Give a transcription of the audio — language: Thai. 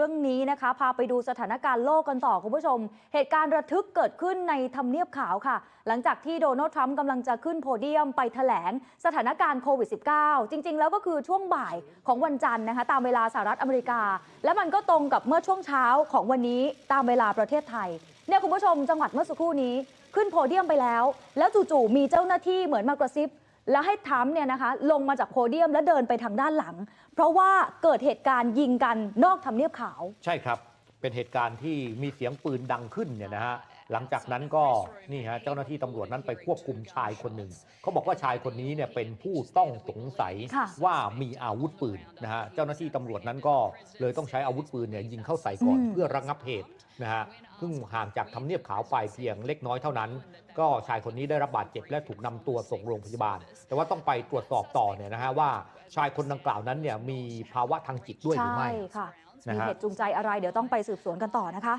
รื่องนี้นะคะ พาไปดูสถานการณ์โลกกันต่อคุณผู้ชม เหตุการณ์ระทึกเกิดขึ้นในทำเนียบขาวค่ะ หลังจากที่โดนัลด์ทรัมป์กำลังจะขึ้นโพเดียมไปแถลงสถานการณ์โควิด -19 จริง ๆ แล้วก็คือช่วงบ่ายของวันจันทร์นะคะ ตามเวลาสหรัฐอเมริกา และมันก็ตรงกับเมื่อช่วงเช้าของวันนี้ตามเวลาประเทศไทยเนี่ยคุณผู้ชมจังหวัดเมื่อสักครู่นี้ขึ้นโพเดียมไปแล้ว แล้วจู่ๆมีเจ้าหน้าที่เหมือนมากระซิบ แล้วให้ทรัมป์เนี่ยนะคะลงมาจากโพเดียมแล้วเดินไปทางด้านหลัง เพราะว่าเกิดเหตุการณ์ยิงกันนอกทำเนียบขาว ใช่ครับ เป็นเหตุการณ์ที่มีเสียงปืนดังขึ้นเนี่ยนะฮะหลังจากนั้นก็นี่ฮะเจ้าหน้าที่ตำรวจนั้นไปควบคุมชายคนหนึ่งเขาบอกว่าชายคนนี้เนี่ยเป็นผู้ต้องสงสัยค่ะว่ามีอาวุธปืนนะฮะเจ้าหน้าที่ตำรวจนั้นก็เลยต้องใช้อาวุธปืนเนี่ยยิงเข้าใส่ก่อนอืมเพื่อระงับเหตุนะฮะเพิ่งห่างจากทำเนียบขาวไปเพียงเล็กน้อยเท่านั้น ก็ชายคนนี้ได้รับบาดเจ็บและถูกนำตัวส่งโรงพยาบาล แต่ว่าต้องไปตรวจสอบต่อเนี่ยนะฮะว่าชายคนดังกล่าวนั้นเนี่ยมีภาวะทางจิตด้วยหรือใช่ไม่ค่ะนะ มีเหตุจูงใจอะไรเดี๋ยวต้องไปสืบสวนกันต่อนะคะ